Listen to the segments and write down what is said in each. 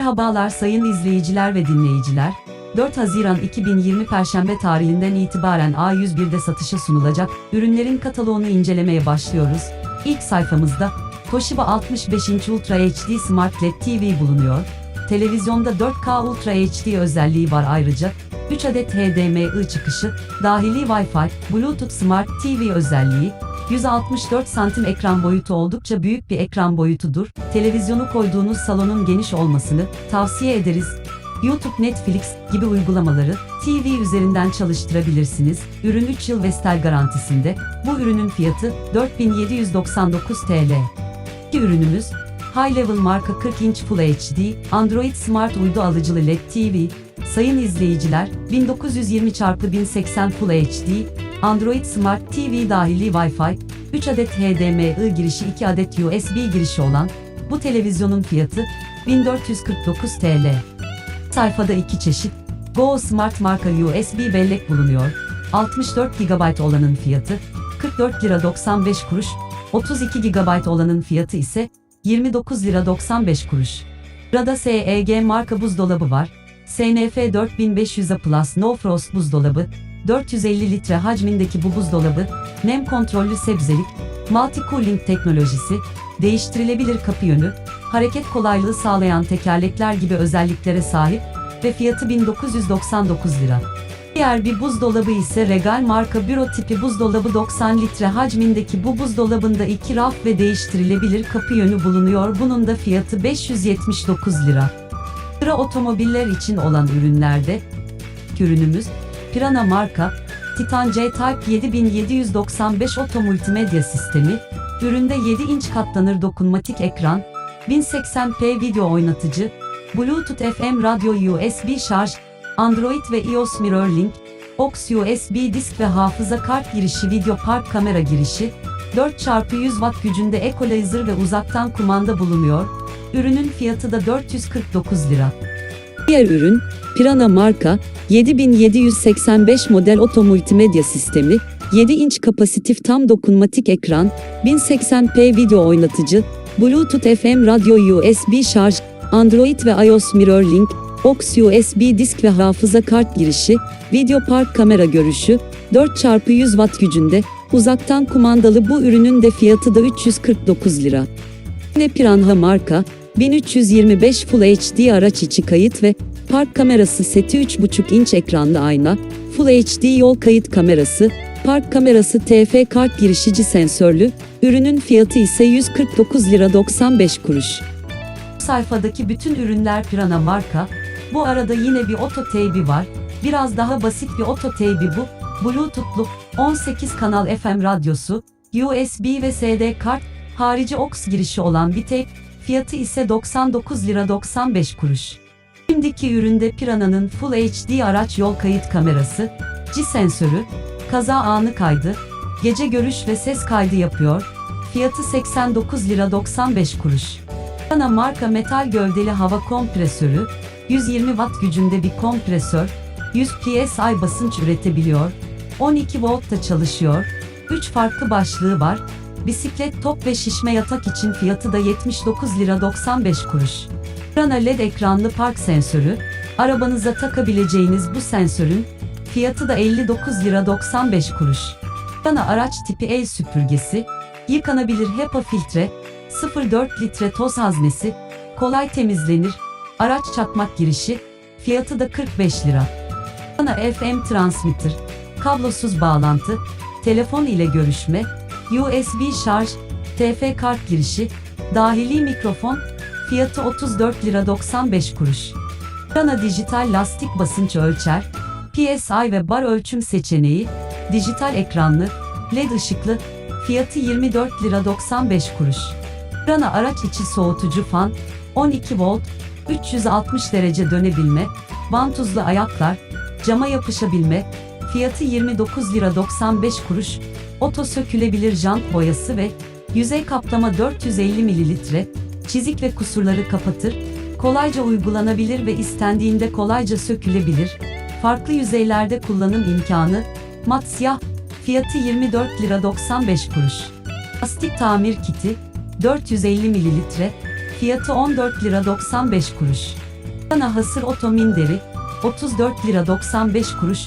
Merhabalar sayın izleyiciler ve dinleyiciler. 4 Haziran 2020 Perşembe tarihinden itibaren A101'de satışa sunulacak ürünlerin kataloğunu incelemeye başlıyoruz. İlk sayfamızda Toshiba 65 inç Ultra HD Smart LED TV bulunuyor. Televizyonda 4K Ultra HD özelliği var ayrıca. 3 adet HDMI çıkışı, dahili Wi-Fi, Bluetooth Smart TV özelliği, 164 santim ekran boyutu oldukça büyük bir ekran boyutudur. Televizyonu koyduğunuz salonun geniş olmasını tavsiye ederiz. YouTube, Netflix gibi uygulamaları TV üzerinden çalıştırabilirsiniz. Ürün 3 yıl Vestel garantisinde. Bu ürünün fiyatı 4799 TL. İki ürünümüz High Level marka 40 inç Full HD, Android Smart uydu alıcılı LED TV. Sayın izleyiciler, 1920x1080 Full HD, Android Smart TV dahili Wi-Fi, 3 adet HDMI girişi 2 adet USB girişi olan bu televizyonun fiyatı 1449 TL. Sayfada iki çeşit Go Smart marka USB bellek bulunuyor. 64 GB olanın fiyatı 44 lira 95 kuruş, 32 GB olanın fiyatı ise 29 lira 95 kuruş. Sırada SEG marka buzdolabı var. SNF 4500 A Plus No Frost buzdolabı, 450 litre hacmindeki bu buzdolabı, nem kontrollü sebzelik, multi cooling teknolojisi, değiştirilebilir kapı yönü, hareket kolaylığı sağlayan tekerlekler gibi özelliklere sahip ve fiyatı 1999 lira. Diğer bir buzdolabı ise Regal marka büro tipi buzdolabı 90 litre hacmindeki bu buzdolabında iki raf ve değiştirilebilir kapı yönü bulunuyor. Bunun da fiyatı 579 lira. Sıra otomobiller için olan ürünlerde ürünümüz Pirana marka Titan C-Type 7795 otomultimedya sistemi, üründe 7 inç katlanır dokunmatik ekran, 1080p video oynatıcı, Bluetooth FM radyo USB şarj, Android ve iOS Mirror Link, aux USB disk ve hafıza kart girişi video park kamera girişi, 4x100 watt gücünde equalizer ve uzaktan kumanda bulunuyor. Ürünün fiyatı da 449 lira. Diğer ürün, Pirana marka, 7785 model otomultimedya sistemi, 7 inç kapasitif tam dokunmatik ekran, 1080p video oynatıcı, Bluetooth FM radyo USB şarj, Android ve iOS Mirror Link, aux USB disk ve hafıza kart girişi, video park kamera görüşü, 4x100 watt gücünde, uzaktan kumandalı bu ürünün de fiyatı da 349 lira. Yine Piranha marka, 1325 Full HD araç içi kayıt ve park kamerası seti 3.5 inç ekranlı ayna, Full HD yol kayıt kamerası, park kamerası TF kart girişici sensörlü, ürünün fiyatı ise 149 lira 95 kuruş. Sayfadaki bütün ürünler Pirana marka, bu arada yine bir oto teybi var, biraz daha basit bir oto teybi bu, Bluetooth'lu, 18 kanal FM radyosu, USB ve SD kart, harici aux girişi olan bir teyp, fiyatı ise 99 lira 95 kuruş. Şimdiki üründe Piranha'nın Full HD araç yol kayıt kamerası, G sensörü, kaza anı kaydı, gece görüş ve ses kaydı yapıyor, fiyatı 89 lira 95 kuruş. Pirana marka metal gövdeli hava kompresörü, 120 watt gücünde bir kompresör, 100 psi basınç üretebiliyor, 12 voltta çalışıyor, 3 farklı başlığı var, bisiklet top ve şişme yatak için fiyatı da 79 lira 95 kuruş. Pirana LED ekranlı park sensörü, arabanıza takabileceğiniz bu sensörün fiyatı da 59 lira 95 kuruş. Pirana araç tipi el süpürgesi, yıkanabilir HEPA filtre, 0,4 litre toz haznesi, kolay temizlenir, araç çakmak girişi, fiyatı da 45 lira. Pirana FM transmitter, kablosuz bağlantı, telefon ile görüşme, USB şarj, TF kart girişi, dahili mikrofon, fiyatı 34 lira 95 kuruş. Pirana dijital lastik basınç ölçer, PSI ve bar ölçüm seçeneği, dijital ekranlı, LED ışıklı, fiyatı 24 lira 95 kuruş. Pirana araç içi soğutucu fan, 12 volt, 360 derece dönebilme, vantuzlu ayaklar, cama yapışabilme, fiyatı 29 lira 95 kuruş, oto sökülebilir jant boyası ve yüzey kaplama 450 mililitre, çizik ve kusurları kapatır, kolayca uygulanabilir ve istendiğinde kolayca sökülebilir, farklı yüzeylerde kullanım imkanı, mat siyah, fiyatı 24 lira 95 kuruş. Lastik tamir kiti, 450 mililitre, fiyatı 14 lira 95 kuruş. Ana hasır oto minderi 34 lira 95 kuruş.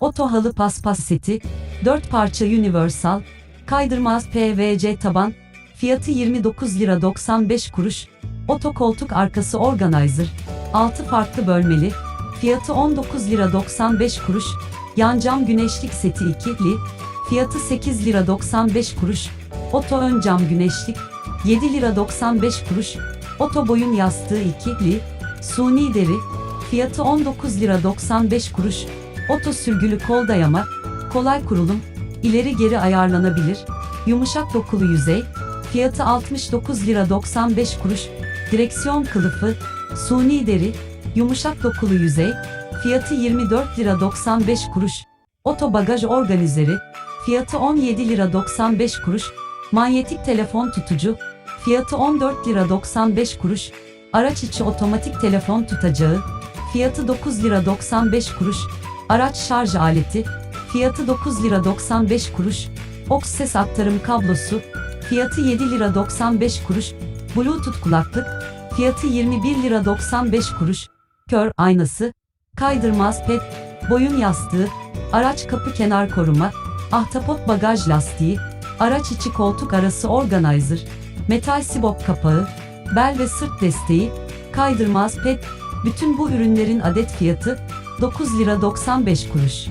Oto halı paspas seti 4 parça universal kaydırmaz PVC taban fiyatı 29 lira 95 kuruş. Oto koltuk arkası organizer 6 farklı bölmeli fiyatı 19 lira 95 kuruş. Yan cam güneşlik seti ikili fiyatı 8 lira 95 kuruş. Oto ön cam güneşlik 7 lira 95 kuruş. Oto boyun yastığı ikili suni deri fiyatı 19 lira 95 kuruş. Oto sürgülü kol dayama kolay kurulum ileri geri ayarlanabilir yumuşak dokulu yüzey fiyatı 69 lira 95 kuruş. Direksiyon kılıfı suni deri yumuşak dokulu yüzey fiyatı 24 lira 95 kuruş. Oto bagaj organizeri fiyatı 17 lira 95 kuruş. Manyetik telefon tutucu fiyatı 14 lira 95 kuruş. Araç içi otomatik telefon tutacağı fiyatı 9 lira 95 kuruş. Araç şarj aleti fiyatı 9 lira 95 kuruş. Ox ses aktarım kablosu fiyatı 7 lira 95 kuruş. Bluetooth kulaklık fiyatı 21 lira 95 kuruş. Kör aynası kaydırmaz pet boyun yastığı araç kapı kenar koruma ahtapot bagaj lastiği araç içi koltuk arası organizer metal sibop kapağı bel ve sırt desteği kaydırmaz pet bütün bu ürünlerin adet fiyatı 9 lira 95 kuruş.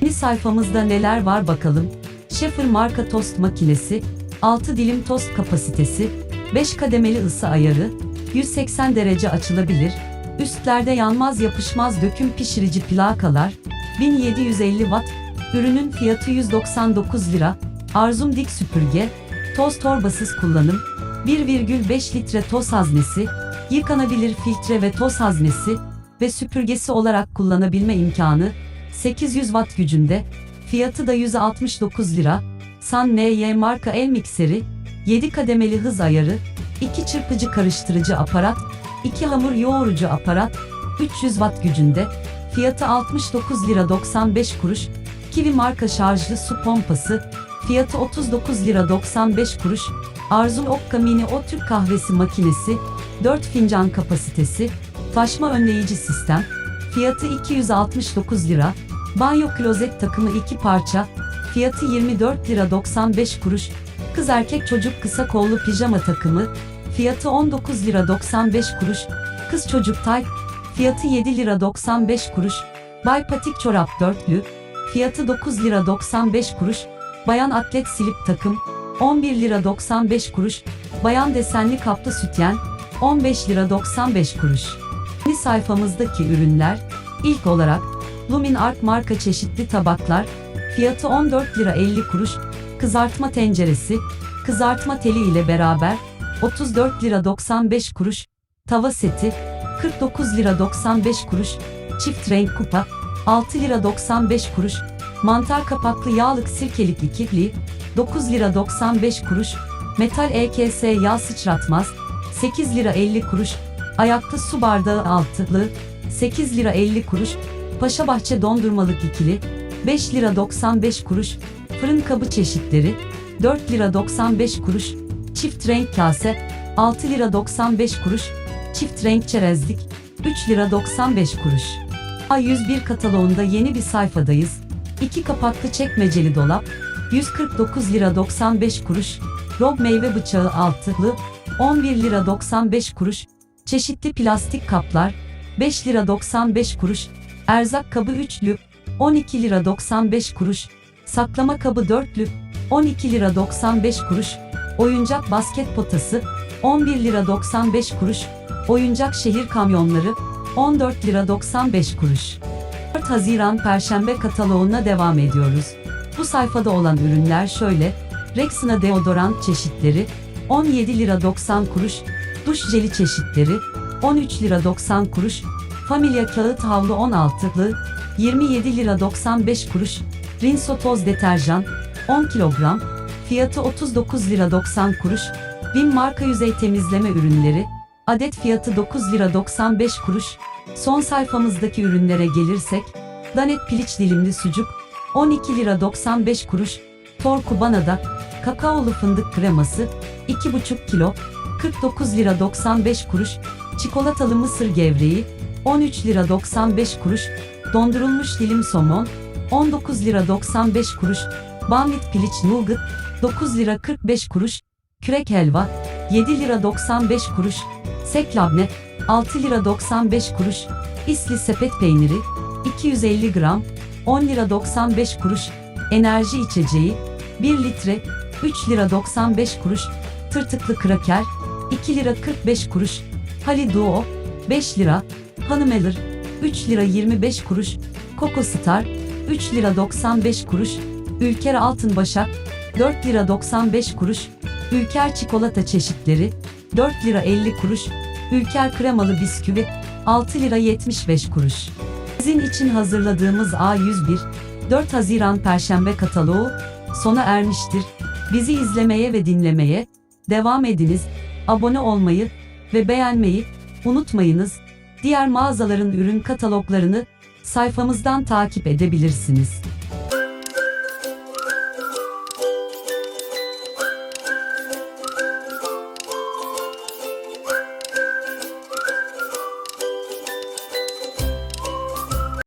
Yeni sayfamızda neler var bakalım. Schaefer marka tost makinesi, 6 dilim tost kapasitesi, 5 kademeli ısı ayarı, 180 derece açılabilir, üstlerde yanmaz yapışmaz döküm pişirici plakalar, 1750 watt, ürünün fiyatı 199 lira, Arzum dik süpürge, toz torbasız kullanım, 1,5 litre toz haznesi, yıkanabilir filtre ve toz haznesi ve süpürgesi olarak kullanabilme imkanı, 800 watt gücünde, fiyatı da 169 lira, San NY marka el mikseri, 7 kademeli hız ayarı, 2 çırpıcı karıştırıcı aparat, 2 hamur yoğurucu aparat, 300 watt gücünde, fiyatı 69 lira 95 kuruş, Kiwi marka şarjlı su pompası, fiyatı 39 lira 95 kuruş, Arzul Okka Mini O Türk kahvesi makinesi, 4 fincan kapasitesi, taşma önleyici sistem, fiyatı 269 lira, banyo klozet takımı 2 parça, fiyatı 24 lira 95 kuruş, kız erkek çocuk kısa kollu pijama takımı, fiyatı 19 lira 95 kuruş, kız çocuk tayt, fiyatı 7 lira 95 kuruş, bay patik çorap dörtlü, fiyatı 9 lira 95 kuruş, bayan atlet silip takım, 11 lira 95 kuruş, bayan desenli kaplı sütyen, 15 lira 95 kuruş. Yeni sayfamızdaki ürünler, ilk olarak, Lumin Art marka çeşitli tabaklar, fiyatı 14 lira 50 kuruş, kızartma tenceresi, kızartma teli ile beraber, 34 lira 95 kuruş, tava seti, 49 lira 95 kuruş, çift renk kupa, 6 lira 95 kuruş, mantar kapaklı yağlık sirkelik ikili, 9 lira 95 kuruş, metal EKS yağ sıçratmaz, 8 lira 50 kuruş, ayaklı su bardağı altılı, 8 lira 50 kuruş, Paşabahçe dondurmalık ikili, 5 lira 95 kuruş, fırın kabı çeşitleri, 4 lira 95 kuruş, çift renk kase, 6 lira 95 kuruş, çift renk çerezlik, 3 lira 95 kuruş. A101 kataloğunda yeni bir sayfadayız. 2 kapaklı çekmeceli dolap, 149 lira 95 kuruş, Rob meyve bıçağı altılı, 11 lira 95 kuruş, çeşitli plastik kaplar, 5 lira 95 kuruş, erzak kabı üçlü, 12 lira 95 kuruş, saklama kabı dörtlü, 12 lira 95 kuruş, oyuncak basket potası, 11 lira 95 kuruş, oyuncak şehir kamyonları, 14 lira 95 kuruş. 4 Haziran Perşembe kataloğuna devam ediyoruz. Bu sayfada olan ürünler şöyle, Rexona deodorant çeşitleri, 17 lira 90 kuruş, duş jeli çeşitleri, 13 lira 90 kuruş, Familia kağıt havlu 16'lı, 27 lira 95 kuruş, Rinso toz deterjan, 10 kilogram, fiyatı 39 lira 90 kuruş, Bin marka yüzey temizleme ürünleri, adet fiyatı 9 lira 95 kuruş, son sayfamızdaki ürünlere gelirsek, Danet piliç dilimli sucuk, 12 lira 95 kuruş, Tor Kubana'da, kakaolu fındık kreması, 2,5 kilo, 49 lira 95 kuruş, çikolatalı mısır gevreği, 13 lira 95 kuruş, dondurulmuş dilim somon, 19 lira 95 kuruş, banvit piliç nugget, 9 lira 45 kuruş, kürek helva, 7 lira 95 kuruş, sek labne, 6 lira 95 kuruş, isli sepet peyniri, 250 gram, 10 lira 95 kuruş, enerji içeceği, 1 litre, 3 lira 95 kuruş, tırtıklı kraker, 2 lira 45 kuruş, Haliduo, 5 lira, Hanımelir, 3 lira 25 kuruş, Coco Star, 3 lira 95 kuruş, Ülker Altın Başak, 4 lira 95 kuruş, Ülker Çikolata çeşitleri, 4 lira 50 kuruş, Ülker Kremalı Bisküvi, 6 lira 75 kuruş. Sizin için hazırladığımız A101, 4 Haziran Perşembe kataloğu sona ermiştir. Bizi izlemeye ve dinlemeye devam ediniz. Abone olmayı ve beğenmeyi unutmayınız. Diğer mağazaların ürün kataloglarını sayfamızdan takip edebilirsiniz.